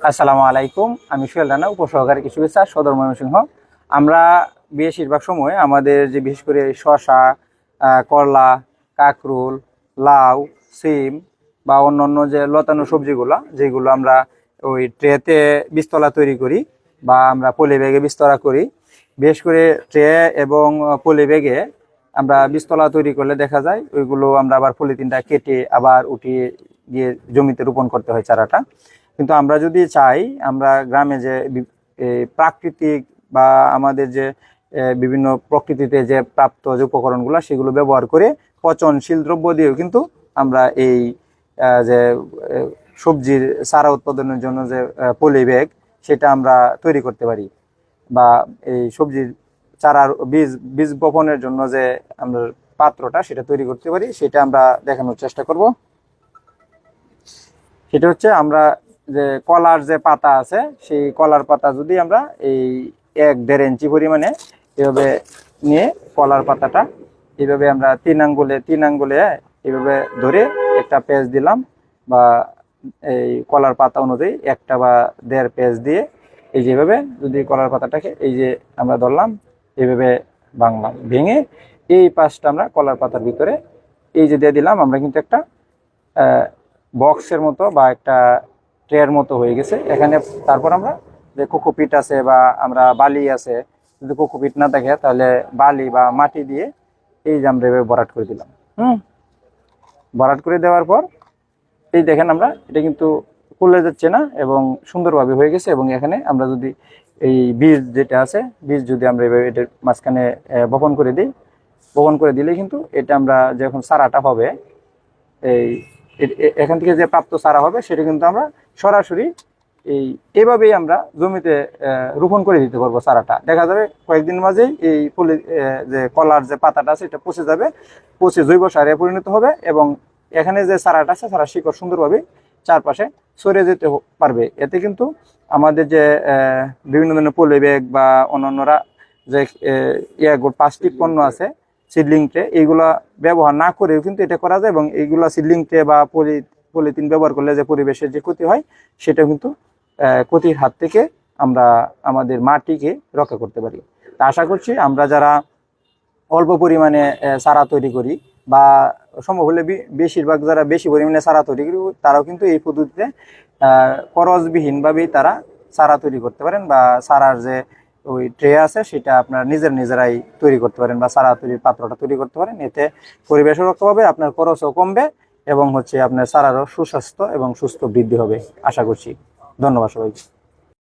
আসসালামু আলাইকুম। আমি সোহেল রানা, উপসহকারী কৃষি বিচার, সদর ময়মনসিংহ। আমরা বেশিরভাগ সময় আমাদের যে বিশেষ করে শশা করলা, কাকরুল, লাউ, সিম বা অন্যান্য যে লতানো সবজিগুলো, যেগুলো আমরা ওই ট্রেতে বিস্তলা তৈরি করি বা আমরা পলি ব্যাগে বীজতলা করি। বিশেষ করে ট্রে এবং পলি ব্যাগে আমরা বিস্তলা তৈরি করলে দেখা যায় ওইগুলো আমরা আবার পলিথিনটা কেটে আবার উঠিয়ে গিয়ে জমিতে রোপণ করতে হয় চারাটা। কিন্তু আমরা যদি চাই, আমরা গ্রামে যে প্রাকৃতিক বা আমাদের যে বিভিন্ন প্রকৃতিতে যে প্রাপ্ত যে উপকরণগুলো, সেগুলো ব্যবহার করে পচনশীল দ্রব্য দিয়েও কিন্তু আমরা এই যে সবজির চারা উৎপাদনের জন্য যে পলি ব্যাগ, সেটা আমরা তৈরি করতে পারি। বা এই সবজির চারার বীজ বীজ বপনের জন্য যে আমরা পাত্রটা, সেটা তৈরি করতে পারি, সেটা আমরা দেখানোর চেষ্টা করব। সেটা হচ্ছে আমরা যে কলার যে পাতা আছে, সেই কলার পাতা যদি আমরা এই এক দেড় ইঞ্চি পরিমাণে এভাবে নিয়ে কলার পাতাটা এইভাবে আমরা তিন আঙ্গুলে তিন আঙ্গুলে এইভাবে ধরে একটা পেজ দিলাম বা এই কলার পাতা অনুযায়ী একটা বা দেড় পেজ দিয়ে এই যেভাবে যদি কলার পাতাটাকে এই যে আমরা ধরলাম এইভাবে ভাঙলাম, ভেঙে এই পাশটা আমরা কলার পাতার ভিতরে এই যে দিয়ে দিলাম, আমরা কিন্তু একটা বক্সের মতো বা একটা ট্রের মতো হয়ে গেছে। এখানে তারপর আমরা যে কোকোপিট আছে বা আমরা বালি আছে, যদি কোকোপিট না থাকে, তাহলে বালি বা মাটি দিয়ে এই যে আমরা এভাবে ভরাট করে দিলাম। হুম? ভরাট করে দেওয়ার পর, এই দেখেন আমরা, এটা কিন্তু খুলে যাচ্ছে না এবং সুন্দরভাবে হয়ে গেছে এবং এখানে আমরা যদি এই বীজ যেটা আছে, বীজ যদি আমরা এভাবে এটার মাঝখানে বপন করে দিই, বপন করে দিলে কিন্তু এটা আমরা যখন চারাটা হবে, এই এখান থেকে যে প্রাপ্ত চারা হবে, সেটা কিন্তু আমরা সরাসরি এই এভাবেই আমরা জমিতে রোপণ করে দিতে পারব চারাটা। দেখা যাবে কয়েকদিন মাঝেই এই পলি যে কলার যে পাতাটা আছে এটা পচে যাবে পচে জৈব সারে পরিণত হবে এবং এখানে যে চারাটা আছে চারা শিকড় সুন্দরভাবে চারপাশে সরে যেতে পারবে। এতে কিন্তু আমাদের যে বিভিন্ন ধরনের পলি ব্যাগ বা অন্যান্যরা যে ইয়া প্লাস্টিক পণ্য আছে সিডলিং ট্রে এইগুলা ব্যবহার না করেও কিন্তু এটা করা যায় এবং এইগুলা সিডলিং ট্রে বা পলি পলিথিন ব্যবহার করলে যে পরিবেশের যে ক্ষতি হয়, সেটা কিন্তু ক্ষতির হাত থেকে আমরা আমাদের মাটিকে রক্ষা করতে পারি। তা আশা করছি আমরা যারা অল্প পরিমাণে চারা তৈরি করি বা সম্ভব হলে বেশিরভাগ যারা বেশি পরিমাণে চারা তৈরি করি, তারাও কিন্তু এই পদ্ধতিতে খরচবিহীনভাবেই তারা চারা তৈরি করতে পারেন বা সারার যে ওই ট্রে আছে, সেটা আপনার নিজের নিজেরাই তৈরি করতে পারেন বা চারা তৈরির পাত্রটা তৈরি করতে পারেন। এতে পরিবেশও রক্ষা পাবে, আপনার খরচও কমবে এবং হচ্ছে আপনার সারারও সুস্বাস্থ্য এবং সুস্থ বৃদ্ধি হবে। আশা করছি। ধন্যবাদ সবাইকে।